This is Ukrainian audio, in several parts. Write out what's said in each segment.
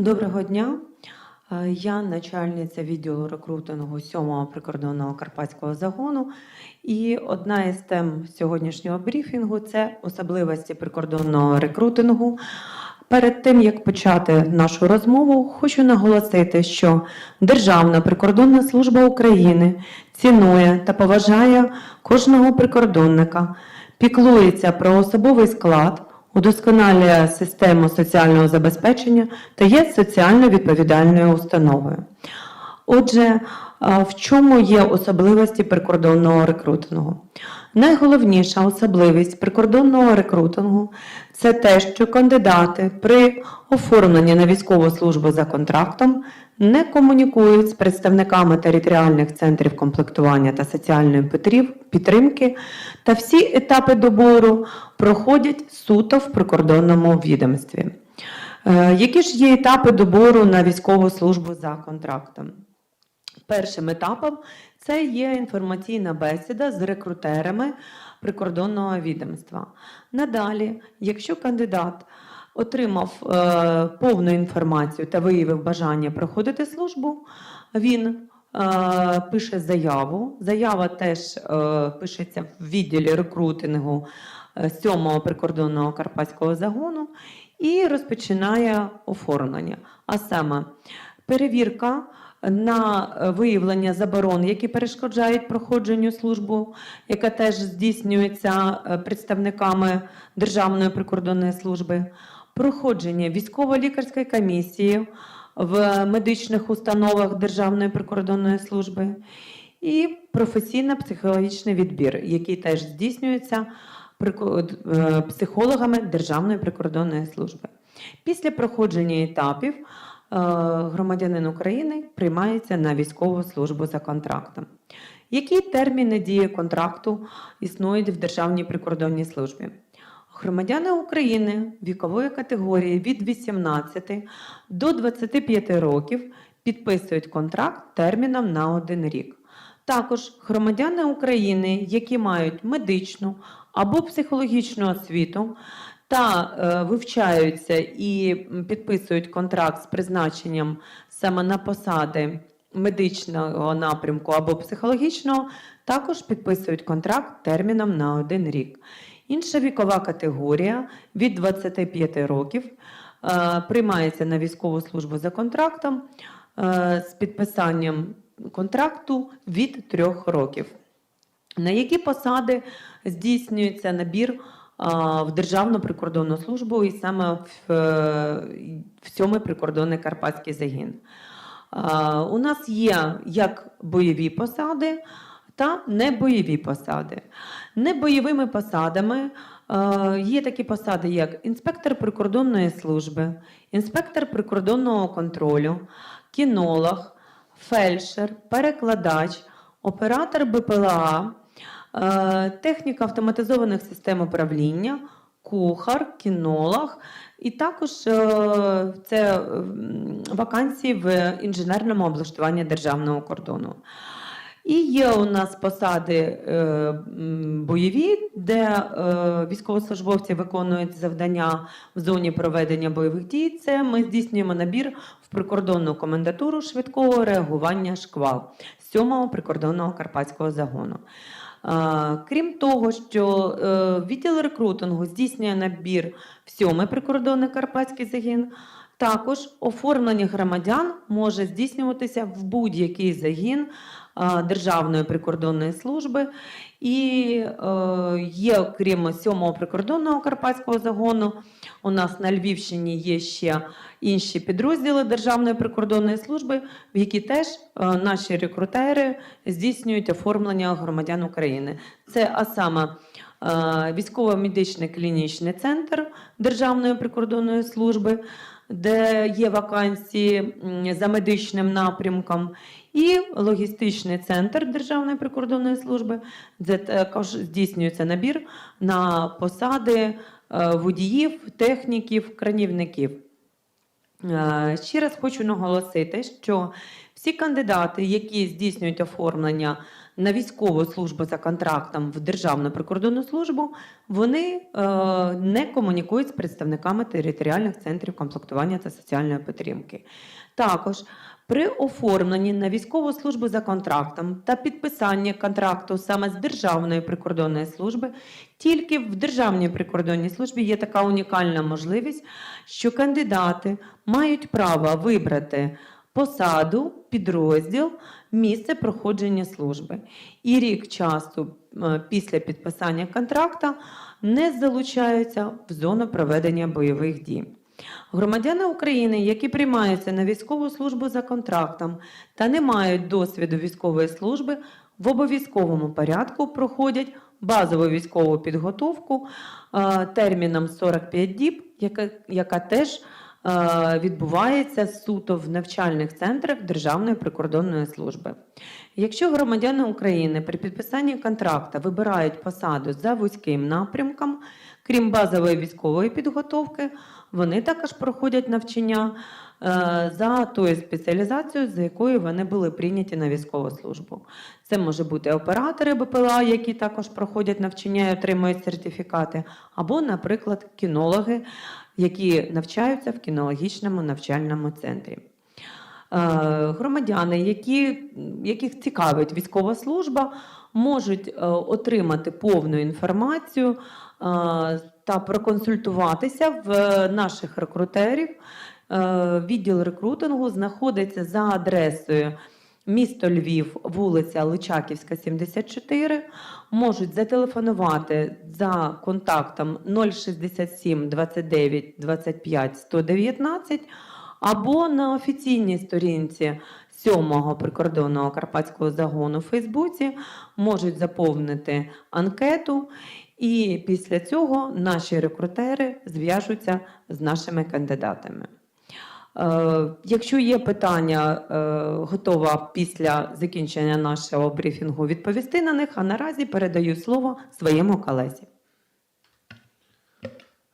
Доброго дня. Е, Я начальниця відділу рекрутингу 7-го прикордонного карпатського загону. І одна із тем сьогоднішнього брифінгу це особливості прикордонного рекрутингу. Перед тим як почати нашу розмову, хочу наголосити, що Державна прикордонна служба України цінує та поважає кожного прикордонника, піклується про особовий склад, удосконалює систему соціального забезпечення та є соціально відповідальною установою. Отже, в чому є особливості прикордонного рекрутингу? Найголовніша особливість прикордонного рекрутингу це те, що кандидати при оформленні на військову службу за контрактом не комунікують з представниками територіальних центрів комплектування та соціальної підтримки, та всі етапи добору проходять суто в прикордонному відомстві. Е, Які ж є етапи добору на військову службу за контрактом? Першим етапом це є інформаційна бесіда з рекрутерами прикордонного відомства. Надалі, якщо кандидат отримав е, повну інформацію та виявив бажання проходити службу, він е, пише заяву. Заява теж е, пишеться в відділі рекрутингу 7-го прикордонного карпатського загону і розпочинає оформлення. А саме перевірка на е, виявлення заборон, які перешкоджають проходженню службу, яка теж здійснюється е, представниками Державної прикордонної служби, проходження військово-лікарської комісії в медичних установах Державної прикордонної служби і професійно-психологічний відбір, який теж здійснюється е, психологами Державної прикордонної служби. Після проходження етапів громадянин України приймається на військову службу за контрактом. Які терміни дії контракту існують в Державній прикордонній службі? Громадяни України вікової категорії від 18 до 25 років підписують контракт терміном на один рік. Також громадяни України, які мають медичну або психологічну освіту та е, вивчаються і підписують контракт з призначенням саме на посади медичного напрямку або психологічного, також підписують контракт терміном на один рік. Інша вікова категорія від 25 років е, приймається на військову службу за контрактом е, з підписанням контракту від 3 років. На які посади здійснюється набір в Державну прикордонну службу і саме в, е, в сьомий прикордонний карпатський загін? У нас є як бойові посади та небойові посади. Небойовими посадами є такі посади, як інспектор прикордонної служби, інспектор прикордонного контролю, кінолог, фельдшер, перекладач, оператор БПЛА, техніка автоматизованих систем управління, кухар, кінолог, і також е, це вакансії в інженерному облаштуванні державного кордону. І є у нас посади е, бойові, де е, військовослужбовці виконують завдання в зоні проведення бойових дій. Це ми здійснюємо набір в прикордонну комендатуру швидкого реагування шквал 7-го прикордонного карпатського загону. Крім того, що е, відділ рекрутингу здійснює набір в 7-й прикордонний карпатський загін. Також оформлення громадян може здійснюватися в будь-який загін Державної прикордонної служби. І е, є, крім 7-го прикордонного карпатського загону, у нас на Львівщині є ще інші підрозділи Державної прикордонної служби, в які теж е, наші рекрутери здійснюють оформлення громадян України. Це а саме е, військово-медичний клінічний центр Державної прикордонної служби, де є вакансії за медичним напрямком, і логістичний центр Державної прикордонної служби, де також здійснюється набір на посади е, водіїв, техніків, кранівників. Е, Ще раз хочу наголосити, що всі кандидати, які здійснюють оформлення на військову службу за контрактом в Державну прикордонну службу, вони е, не комунікують з представниками територіальних центрів комплектування та соціальної підтримки. Також при оформленні на військову службу за контрактом та підписанні контракту саме з Державної прикордонної служби, тільки в Державній прикордонній службі є така унікальна можливість, що кандидати мають право вибрати посаду, підрозділ, місце проходження служби. І рік часу е, після підписання контракта не залучаються в зону проведення бойових дій. Громадяни України, які приймаються на військову службу за контрактом та не мають досвіду військової служби, в обов'язковому порядку проходять базову військову підготовку е, терміном 45 діб, яка, яка теж відбувається суто в навчальних центрах Державної прикордонної служби. Якщо громадяни України при підписанні контракта вибирають посаду за вузьким напрямком, крім базової військової підготовки, вони також проходять навчання е, за тою спеціалізацією, за якою вони були прийняті на військову службу. Це може бути оператори БПЛА, які також проходять навчання і отримують сертифікати, або, наприклад, кінологи, які навчаються в кінологічному навчальному центрі. Е, Громадяни, які, яких цікавить військова служба, можуть е, отримати повну інформацію е, та проконсультуватися в е, наших рекрутерів. Е, Відділ рекрутингу знаходиться за адресою місто Львів, вулиця Личаківська, 74. Можуть зателефонувати за контактом 067 29 25 119 або на офіційній сторінці 7-го прикордонного карпатського загону у Фейсбуці можуть заповнити анкету, і після цього наші рекрутери зв'яжуться з нашими кандидатами. Е, Якщо є питання, е, готова після закінчення нашого брифінгу відповісти на них, а наразі передаю слово своєму колезі.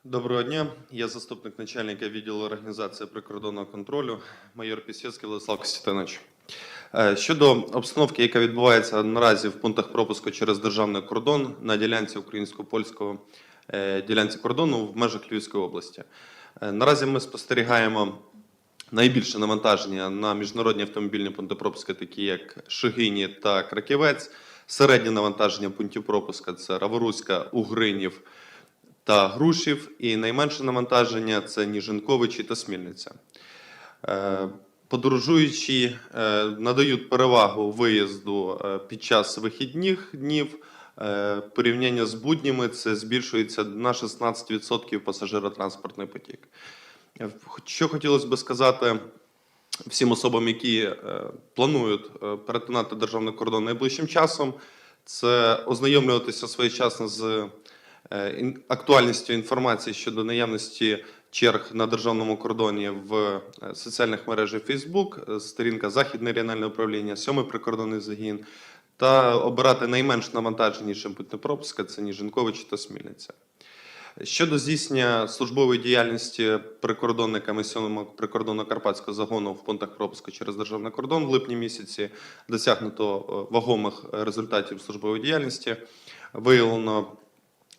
Доброго дня. Я заступник начальника відділу організації прикордонного контролю, майор Пісєцький Владислав Костянтинович. Е, Щодо обстановки, яка відбувається наразі в пунктах пропуску через державний кордон на ділянці українсько-польського е, ділянці кордону в межах Львівської області. Наразі ми спостерігаємо найбільше навантаження на міжнародні автомобільні пункти пропуску, такі як Шигині та Краківець. Середнє навантаження пунктів пропуска це Раворуська, Угринів та Грушів. І найменше навантаження це Ніжинковичі та Смільниця. Е, Подорожуючі е, надають перевагу виїзду е, під час вихідних днів. Порівняння з буднями це збільшується на 16% пасажиротранспортний потік. Що хотілося би сказати всім особам, які е, планують е, перетинати державний кордон найближчим часом, це ознайомлюватися своєчасно з е, актуальністю інформації щодо наявності черг на державному кордоні в соціальних мережах Facebook, сторінка Західне регіональне управління, сьомий прикордонний загін, та обирати найменш навантаженішим пунктом пропуска це Ніжинкович та Смільниця. Щодо здійснення службової діяльності прикордонниками 7-го прикордонно-карпатського загону в пунктах пропуску через державний кордон в липні місяці досягнуто е, вагомих результатів службової діяльності. Виявлено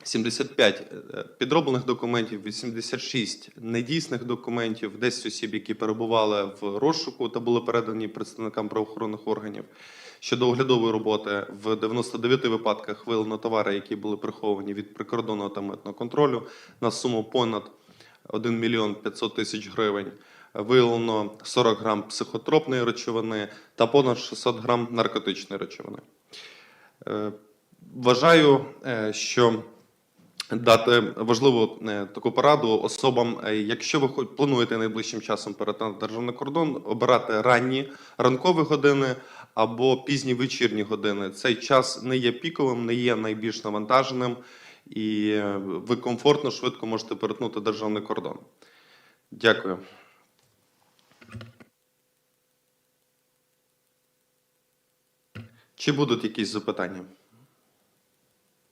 75 е, підроблених документів, 86 недійсних документів, 10 осіб, які перебували в розшуку та були передані представникам правоохоронних органів. Щодо оглядової роботи, в 99 випадках виявлено товари, які були приховані від прикордонного та митного контролю на суму понад 1 мільйон 500 тисяч гривень. Виявлено 40 грам психотропної речовини та понад 600 грам наркотичної речовини. Е, Вважаю, е, що дати важливу е, таку пораду особам, е, якщо ви плануєте найближчим часом перетинати державний кордон, обирати ранні ранкові години або пізні вечірні години. Цей час не є піковим, не є найбільш навантаженим, і е, ви комфортно, швидко можете перетнути державний кордон. Дякую. Чи будуть якісь запитання?